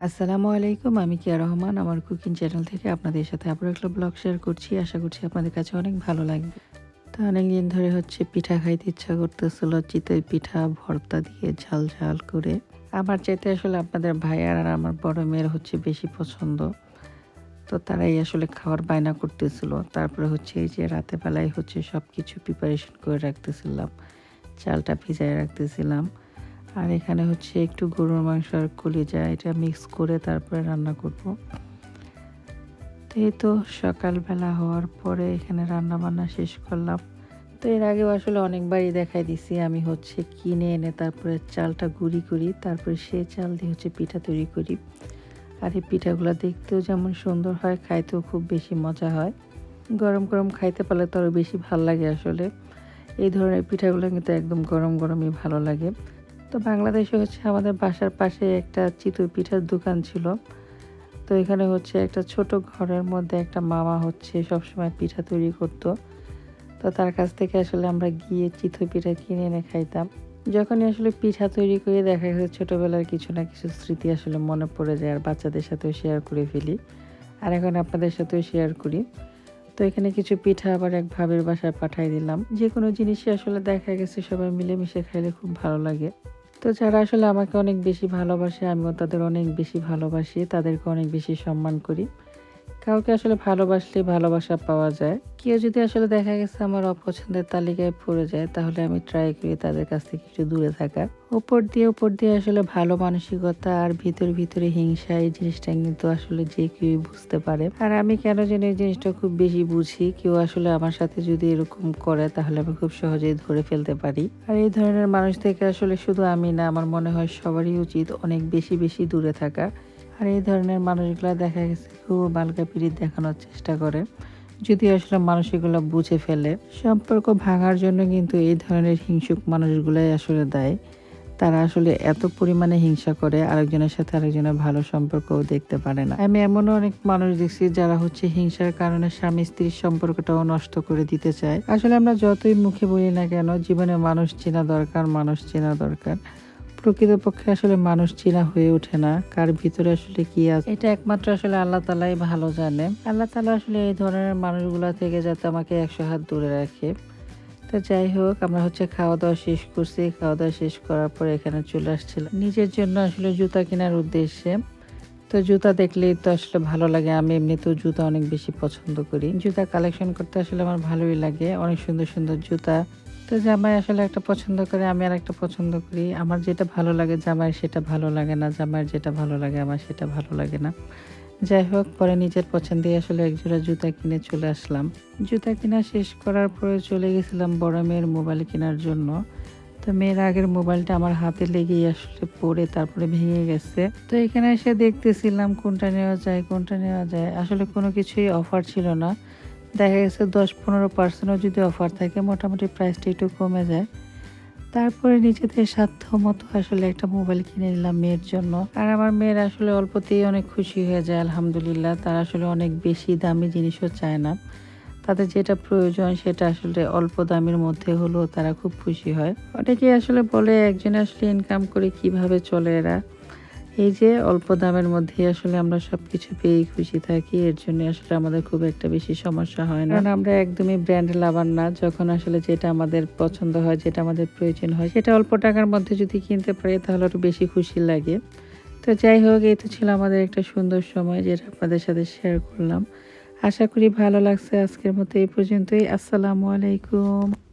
আসসালামু আলাইকুম, আমি কিয়া রহমান, আমার কুকিং চ্যানেল থেকে আপনাদের সাথে আবার একটা ব্লগ শেয়ার করছি। আশা করছি আপনাদের কাছে অনেক ভালো লাগবে। তো অনেকদিন ধরে হচ্ছে পিঠা খাইতে ইচ্ছা করতেছিল, চিতই পিঠা, ভর্তা দিয়ে ঝাল ঝাল করে। আমার চাইতে আসলে আপনাদের ভাইয়ার আর আমার বড় মেয়ের হচ্ছে বেশি পছন্দ। তো তারাই আসলে খাওয়ার বায়না করতেছিল। তারপরে হচ্ছে এই যে রাতে বেলায় হচ্ছে সব কিছু প্রিপারেশন করে রাখতেছিলাম। চালটা ভিজায় রাখতেছিলাম। আর এখানে হচ্ছে একটু গরুর মাংস আর কলিজা, এটা মিক্স করে তারপরে রান্না করব। তো এই তো সকালবেলা হওয়ার পরে এখানে রান্না বান্না শেষ করলাম। তো এর আগেও আসলে অনেকবারই দেখাই দিছি, আমি হচ্ছে কিনে এনে তারপরে চালটা গুঁড়ি করি, তারপরে সে চাল দিয়ে হচ্ছে পিঠা তৈরি করি। আর এই পিঠাগুলো দেখতেও যেমন সুন্দর হয়, খাইতেও খুব বেশি মজা হয়। গরম গরম খাইতে পারলে তো আরও বেশি ভালো লাগে আসলে। এই ধরনের পিঠাগুলো কিন্তু একদম গরম গরমই ভালো লাগে। তো বাংলাদেশে হচ্ছে আমাদের বাসার পাশে একটা চিতই পিঠার দোকান ছিল। তো এখানে হচ্ছে একটা ছোট ঘরের মধ্যে একটা মামা হচ্ছে সবসময় পিঠা তৈরি করতো। তো তার কাছ থেকে আসলে আমরা গিয়ে চিতই পিঠা কিনে এনে খাইতাম। যখনই আসলে পিঠা তৈরি করে দেখা গেছে ছোটোবেলার কিছু না কিছু স্মৃতি আসলে মনে পড়ে যায়, আর বাচ্চাদের সাথেও শেয়ার করে ফেলি। আর এখন আপনাদের সাথেও শেয়ার করি। তো এখানে কিছু পিঠা আবার এক ভাবের বাসায় পাঠাই দিলাম। যে কোনো জিনিসই আসলে দেখা গেছে সবাই মিলেমিশে খাইলে খুব ভালো লাগে। তো যারা আসলে আমাকে অনেক বেশি ভালোবাসে, আমিও তাদের অনেক বেশি ভালোবাসি, তাদেরকে অনেক বেশি সম্মান করি। কাউকে আসলে ভালোবাসলে ভালোবাসা পাওয়া যায়। কেউ যদি আসলে দেখা গেছে আমার অপছন্দের তালিকায় পড়ে যায়, তাহলে আমি ট্রাই করি তাদের কাছ থেকে একটু দূরে থাকার। উপর দিয়ে উপর দিয়ে আসলে ভালো মানসিকতা আর ভিতর ভিতরে হিংসা, এই জিনিসটা কিন্তু আসলে যে কেউ বুঝতে পারে। আর আমি কেন যেন এই জিনিসটা খুব বেশি বুঝি, কেউ আসলে আমার সাথে যদি এরকম করে, তাহলে আমি খুব সহজেই ধরে ফেলতে পারি। আর এই ধরনের মানুষ থেকে আসলে শুধু আমি না, আমার মনে হয় সবারই উচিত অনেক বেশি বেশি দূরে থাকা। আর এই ধরনের মানুষগুলো দেখা গেছে, খুব বালকা পিড়িত দেখানোর চেষ্টা করে। যদি আসলে মানুষ এগুলো বুঝে ফেলে, সম্পর্ক ভাঙার জন্য কিন্তু এই ধরনের হিংসুক মানুষগুলাই আসলে দেয়। তারা আসলে এত পরিমাণে হিংসা করে, আরেকজনের সাথে আরেকজনের ভালো সম্পর্কও দেখতে পারে না। আমি এমনও অনেক মানুষ দেখছি যারা হচ্ছে হিংসার কারণে স্বামী স্ত্রীর সম্পর্কটাও নষ্ট করে দিতে চায়। আসলে আমরা যতই মুখে বলি না কেন, জীবনে মানুষ চেনা দরকার, মানুষ চেনা দরকার। প্রকৃতপক্ষে আসলে মানুষ চেনা হয়ে ওঠে না। কার ভিতরে আসলে কি আছে? এটা একমাত্র আসলে আল্লাহ তালাই ভালো জানে। আল্লাহ তালা আসলে এই ধরনের মানুষগুলা থেকে যাতে আমাকে একশো হাত দূরে রাখে। তো যাই হোক, আমরা হচ্ছে খাওয়া দাওয়া শেষ করছি। খাওয়া দাওয়া শেষ করার পর এখানে চলে আসছিলাম। নিজের জন্য আসলে জুতা কেনার উদ্দেশ্যে। তো জুতা দেখলেই তো আসলে ভালো লাগে। আমি এমনিতেও জুতা অনেক বেশি পছন্দ করি। জুতা কালেকশন করতে আসলে আমার ভালোই লাগে। অনেক সুন্দর সুন্দর জুতা তো জামাই আসলে একটা পছন্দ করে, আমি আর একটা পছন্দ করি। আমার যেটা ভালো লাগে জামাই, সেটা ভালো লাগে না। জামাইয়ের যেটা ভালো লাগে, আমার সেটা ভালো লাগে না। যাই হোক, পরে নিজের পছন্দে আসলে একজোড়া জুতা কিনে চলে আসলাম। জুতা কেনা শেষ করার পরে চলে গেছিলাম বড় মেয়ের মোবাইল কেনার জন্য। তো মেয়ের আগের মোবাইলটা আমার হাতে লেগেই আসলে পড়ে, তারপরে ভেঙে গেছে। তো এখানে এসে দেখতেছিলাম কোনটা নেওয়া যায়, কোনটা নেওয়া যায়। আসলে কোনো কিছুই অফার ছিল না। দেখা গেছে দশ পনেরো পার্সেন্টও যদি অফার থাকে, মোটামুটি প্রাইসটা একটু কমে যায়। তারপরে নিজেদের সাধ্য মতো আসলে একটা মোবাইল কিনে নিলাম মেয়ের জন্য। আর আমার মেয়ের আসলে অল্পতেই অনেক খুশি হয়ে যায়, আলহামদুলিল্লাহ। তারা আসলে অনেক বেশি দামি জিনিসও চায় না। তাদের যেটা প্রয়োজন সেটা আসলে অল্প দামের মধ্যে হলেও তারা খুব খুশি হয়। অনেকে আসলে বলে, একজন আসলে ইনকাম করে কীভাবে চলে এরা? এই যে অল্প দামের মধ্যে আসলে আমরা সবকিছু পেয়েই খুশি থাকি, এর জন্য আসলে আমাদের খুব একটা বেশি সমস্যা হয় না। কারণ আমরা একদমই ব্র্যান্ড লাভার না, যখন আসলে যেটা আমাদের পছন্দ হয়, যেটা আমাদের প্রয়োজন হয়, সেটা অল্প টাকার মধ্যে যদি কিনতে পারি, তাহলে একটু বেশি খুশি লাগে। তো যাই হোক, এই তো ছিল আমাদের একটা সুন্দর সময় যেটা আপনাদের সাথে শেয়ার করলাম। আশা করি ভালো লাগছে আজকের মতো এই পর্যন্তই। আসসালামু আলাইকুম।